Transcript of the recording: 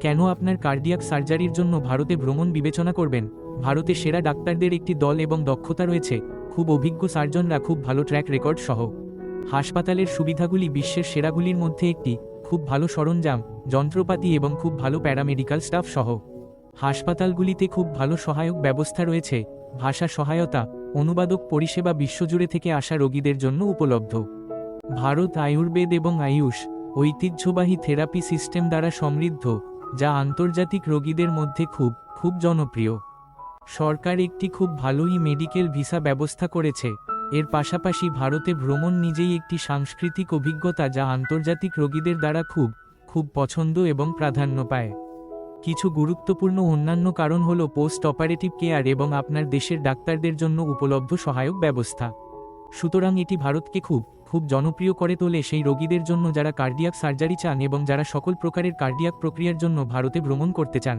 কেন আপনার কার্ডিয়াক সার্জারির জন্য ভারতে ভ্রমণ বিবেচনা করবেন? ভারতে সেরা ডাক্তারদের একটি দল এবং দক্ষতা রয়েছে। খুব অভিজ্ঞ সার্জনরা খুব ভালো ট্র্যাক রেকর্ড সহ। হাসপাতালের সুবিধাগুলি বিশ্বের সেরাগুলির মধ্যে একটি। খুব ভালো সরঞ্জাম, যন্ত্রপাতি এবং খুব ভালো প্যারামেডিক্যাল স্টাফ সহ। হাসপাতালগুলিতে খুব ভালো সহায়ক ব্যবস্থা রয়েছে। ভাষা সহায়তা, অনুবাদক পরিষেবা বিশ্বজুড়ে থেকে আসা রোগীদের জন্য উপলব্ধ। ভারত আয়ুর্বেদ এবং আয়ুষ, ঐতিহ্যবাহী থেরাপি সিস্টেম দ্বারা সমৃদ্ধ। যা আন্তর্জাতিক রোগীদের মধ্যে খুব খুব জনপ্রিয়। সরকার একটি খুব ভালোই মেডিকেল ভিসা ব্যবস্থা করেছে। এর পাশাপাশি ভারতে ভ্রমণ নিজেই একটি সাংস্কৃতিক অভিজ্ঞতা যা আন্তর্জাতিক রোগীদের দ্বারা খুব খুব পছন্দ এবং প্রাধান্য পায়। কিছু গুরুত্বপূর্ণ অন্যান্য কারণ হল পোস্ট অপারেটিভ কেয়ার এবং আপনার দেশের ডাক্তারদের জন্য উপলব্ধ সহায়ক ব্যবস্থা। সুতরাং এটি ভারতকে খুব খুব জনপ্রিয় করে তোলে সেই রোগীদের জন্য যারা কার্ডিয়াক সার্জারি চান এবং যারা সকল প্রকারের কার্ডিয়াক প্রক্রিয়ার জন্য ভারতে ভ্রমণ করতে চান।